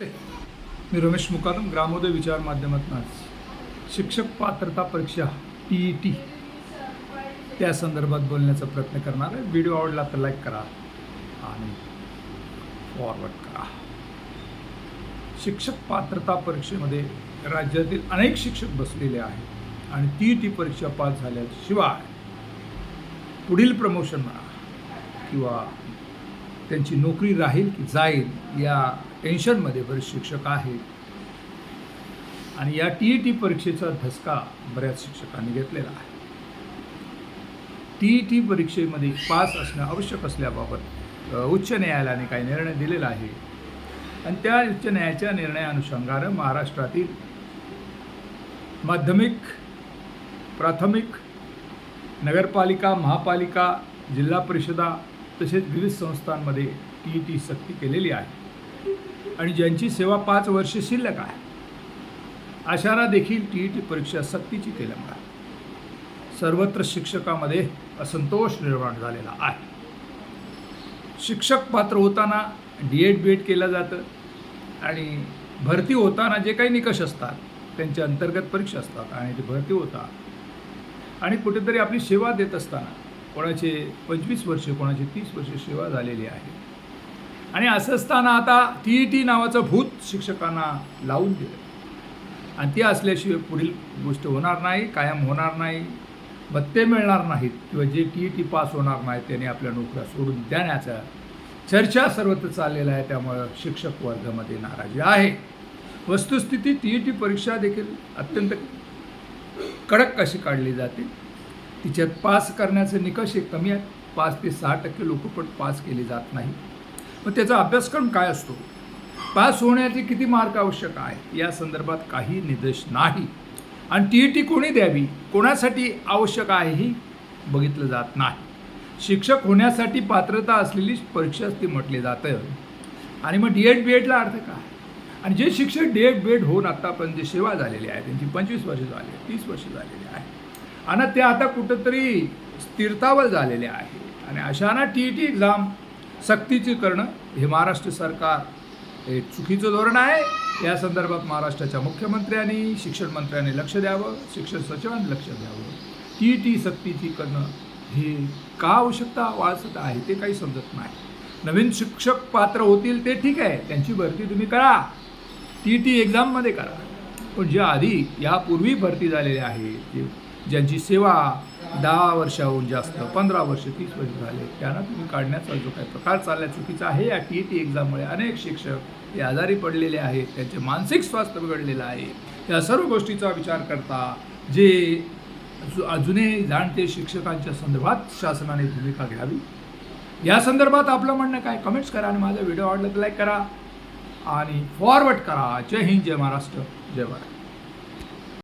मी रमेश मुकादम ग्रामोदय विचार माध्यमातून आज शिक्षक पात्रता परीक्षा टी ई टी त्या संदर्भात बोलण्याचा प्रयत्न करणार आहे. व्हिडिओ आवडला तर लाईक करा आणि फॉरवर्ड करा. शिक्षक पात्रता परीक्षेमध्ये राज्यातील अनेक शिक्षक बसलेले आहेत आणि टी ई टी परीक्षा पास झाल्याशिवाय पुढील प्रमोशन म्हणा किंवा त्यांची नोकरी राहील की जाईल या टेन्शनमध्ये बरेच शिक्षक आहेत. आणि या टी ई टी परीक्षेचा धसका बऱ्याच शिक्षकांनी घेतलेला आहे. टी ई टी परीक्षेमध्ये पास असणं आवश्यक असल्याबाबत उच्च न्यायालयाने काही निर्णय दिलेला आहे. आणि त्या उच्च न्यायालयाच्या निर्णयानुषंगानं महाराष्ट्रातील माध्यमिक प्राथमिक नगरपालिका महापालिका जिल्हा परिषदा तसेच विविध संस्थांमध्ये टी ई टी सक्ती केलेली आहे. आणि ज्यांची सेवा पाच वर्षे शिल्लक आहे आशारा देखील टी ई टी परीक्षा सक्तीची केल्यामुळे सर्वत्र शिक्षकामध्ये असंतोष निर्माण झालेला आहे. शिक्षक पात्र होताना डी एड बी एड केलं जातं आणि भरती होताना जे काही निकष असतात त्यांच्या अंतर्गत परीक्षा असतात आणि ते भरती होतात. आणि कुठेतरी आपली सेवा देत असताना कोणाचे पंचवीस वर्षे कोणाचे तीस वर्षे सेवा झालेली आहे. आणि असं असताना आता टी ई टी नावाचं भूत शिक्षकांना लावून दिलं. आणि ते असल्याशिवाय पुढील गोष्ट होणार नाही कायम होणार नाही भत्ते मिळणार नाहीत किंवा जे टी ई टी पास होणार नाहीत त्याने आपल्या नोकऱ्या सोडून देण्याचा चर्चा सर्वत्र चाललेला आहे. त्यामुळं शिक्षक वर्गामध्ये नाराजी आहे. वस्तुस्थिती टी ई टी परीक्षा देखील अत्यंत कडक कशी काढली जाते. तिच्यात पास करण्याचे निकष हे कमी आहेत. पाच ते सहा टक्के लोक पण पास केले जात नाही मग त्याचा अभ्यासक्रम काय असतो? पास होण्याचे किती मार्क आवश्यक आहे? या संदर्भात काही निर्देश नाही. आणि टी ई टी कोणी द्यावी? कोणासाठी आवश्यक आहे ही बघितलं जात नाही. शिक्षक होण्यासाठी पात्रता असलेली परीक्षा ती म्हटली जातं. आणि मग डी एड बी एडला अर्थ काय? आणि जे शिक्षक डी एड बी एड होऊन आत्तापर्यंत जे सेवा झालेली आहे त्यांची पंचवीस वर्ष झाली तीस वर्ष झालेली आहे. आणि ते आता कुठंतरी स्थिरतावर झालेले आहे. आणि अशांना टी ई टी एक्झाम सक्तीची करणं हे महाराष्ट्र सरकार हे चुकीचं धोरण आहे. या संदर्भात महाराष्ट्राच्या मुख्यमंत्र्यांनी शिक्षण मंत्र्यांनी लक्ष द्यावं शिक्षण सचिवांनी लक्ष द्यावं. टी ई टी सक्तीची करणं हे का आवश्यकता वाचत आहे ते काही समजत नाही. नवीन शिक्षक पात्र होतील ते ठीक आहे त्यांची भरती तुम्ही करा. टी टी एक्झाममध्ये करा. पण ज्या आधी यापूर्वी भरती झालेले आहे जे ज्यांची सेवा दहा वर्षाहून जास्त पंधरा वर्ष तीस वर्ष झाले त्यांना तुम्ही काढण्याचा जो काही प्रकार चालला चुकीचा आहे या टी टी एक्झाममुळे अनेक शिक्षक हे आजारी पडलेले आहेत त्यांचे मानसिक स्वास्थ्य बिघडलेलं आहे. या सर्व गोष्टीचा विचार करता जे जु- अजूनही जाणते शिक्षकांच्या संदर्भात शासनाने भूमिका घ्यावी. या संदर्भात आपलं म्हणणं काय? कमेंट्स करा आणि माझा व्हिडिओ आवडला तर लाईक करा आणि फॉरवर्ड करा. जय हिंद जय महाराष्ट्र जय भारत.